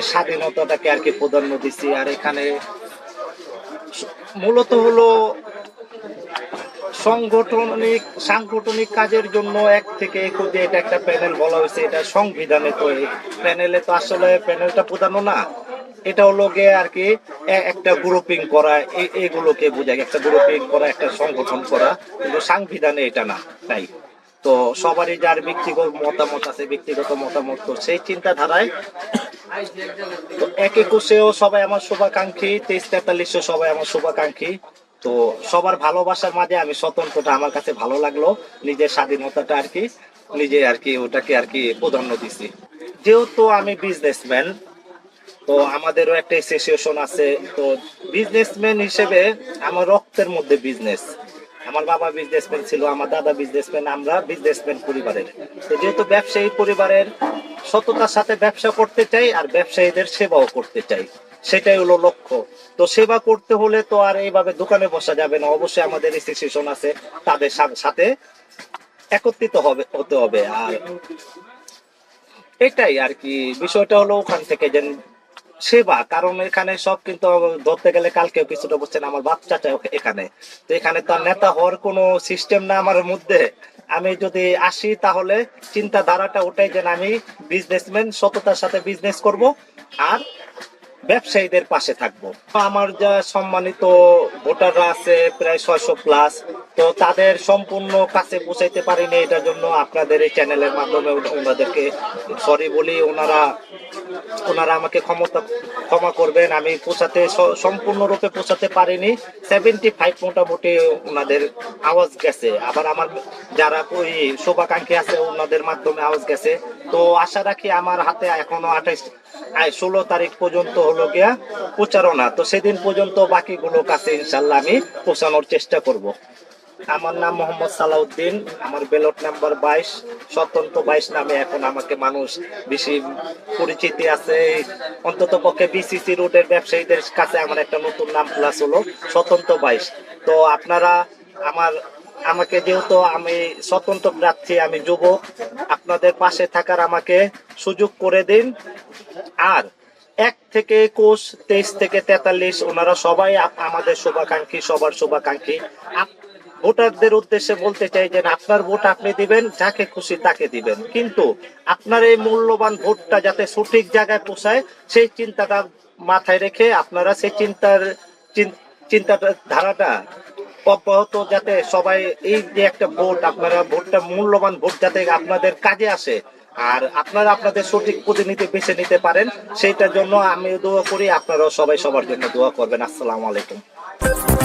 স্বাধীনতাটাকে আর কি দিচ্ছি আর এখানে মূলত হলো সাংগঠনিক সাংগঠনিক কাজের জন্য এক থেকে এটা একটা প্যানেল বলা হয়েছে। এটা সংবিধানে তো প্যানেলে তো আসলে প্যানেলটা প্রধানও না। এটা হলো গিয়ে আর কি একটা গ্রুপিং করা এগুলোকে বোঝায়। একটা গ্রুপিং করা, একটা সংগঠন করা, কিন্তু সাংবিধানে এটা না, তাই। তো সবারই যার ব্যক্তিগত মতামত আছে, ব্যক্তিগত মতামত তো সেই চিন্তাধারায়। এক একুশেও সবাই আমার শুভাকাঙ্ক্ষী, তেইশ তেতাল্লিশও সবাই আমার শুভাকাঙ্ক্ষী। তো সবার ভালোবাসার মাঝে আমি স্বতন্ত্রটা আমার কাছে ভালো লাগল, নিজের স্বাধীনতাটা আর কি, নিজে আর কি ওটাকে আর কি প্রাধান্য দিছি। যেহেতু আমি বিজনেসম্যান তো আমাদেরও একটা অ্যাসোসিয়েশন আছে। তো বিজনেসম্যান হিসেবে আমার রক্তের মধ্যে বিজনেস আমার বাবা বিজনেসম্যান ছিল, আমার দাদা বিজনেসম্যান আমরা বিজনেসম্যান পরিবারের। তো যেহেতু ব্যবসায়ী পরিবারের, সততার সাথে ব্যবসা করতে চাই আর ব্যবসায়ীদের সেবাও করতে চাই। সেটাই হলো লক্ষ্য। তো সেবা করতে হলে তো আর এইভাবে দোকানে বসা যাবে না। অবশ্যই আমাদের অ্যাসোসিয়েশন আছে, তাদের সাথে একত্রিত হবে, হতে হবে। আর এটাই আর কি, বিষয়টা হলো ওখান থেকে যে সেবা, কারণ এখানে সব কিন্তু ধরতে গেলে কালকে কিছুটা বলছেন আমার বাপ চাচা ওকে- এখানে। তো এখানে তো নেতা হওয়ার কোনো সিস্টেম না আমার মধ্যে। আমি যদি আসি তাহলে চিন্তাধারাটা ওটাই যে আমি বিজনেসম্যান সততার সাথে বিজনেস করব আর ব্যবসায়ীদের পাশে থাকব। আমার যা সম্মানিত ভোটাররা আছে প্রায় ছয়শো প্লাস তো তাদের সম্পূর্ণ কাছে পৌঁছাইতে পারিনি, এটার জন্য আপনাদের এই চ্যানেলের মাধ্যমে ওনাদেরকে সরি বলি, ওনারা ওনারা আমাকে ক্ষমতা, ক্ষমা করবেন। আমি পৌঁছাতে সম্পূর্ণরূপে পৌঁছাতে পারিনি। সেভেন্টি ফাইভ মোটামুটি ওনাদের আওয়াজ গেছে। আবার আমার যারা ওই শুভাকাঙ্ক্ষী আছে, ওনাদের মাধ্যমে আওয়াজ গেছে। তো আশা রাখি আমার হাতে এখনও আঠাইশ ষোলো তারিখ পর্যন্ত হলো গিয়া প্রচারণা তো সেদিন পর্যন্ত বাকিগুলো কাছে ইনশাল্লাহ আমি পৌঁছানোর চেষ্টা করব। আমার নাম মোহাম্মদ সালাউদ্দিন, আমার ব্যালট নাম্বার বাইশ, স্বতন্ত্র বাইশ নামে এখন আমাকে মানুষ বেশি পরিচিতি আছে। অন্তত পক্ষে বিসিসি রোডের ব্যবসায়ীদের কাছে আমার একটা নতুন নাম প্লাস হলো, স্বতন্ত্র বাইশ। তো আপনারা আমার, আমাকে যেহেতু আমি স্বতন্ত্র প্রার্থী, আমি যুবক আপনাদের পাশে থাকার আমাকে সুযোগ করে দিন। আর এক থেকে একুশ, তেইশ থেকে তেতাল্লিশ, ওনারা সবাই আমাদের শুভাকাঙ্ক্ষী, সবার শুভাকাঙ্ক্ষী। ভোটারদের উদ্দেশ্যে বলতে চাই যে আপনার ভোট আপনি দিবেন, যাকে খুশি তাকে দিবেন। কিন্তু আপনার এই মূল্যবান ভোটটা যাতে সঠিক জায়গায় পৌঁছায়, সেই চিন্তাটা মাথায় রেখে আপনারা সেই চিন্তার চিন- চিন্তাটা ধারাটা অব্যাহত যাতে সবাই এই যে একটা ভোট, আপনারা ভোটটা মূল্যবান ভোট যাতে আপনাদের কাজে আসে, আর আপনারা আপনাদের সঠিক প্রতিনিধি বেছে নিতে পারেন, সেইটার জন্য আমি দোয়া করি, আপনারাও সবাই সবার জন্য দোয়া করবেন। আসসালামু আলাইকুম।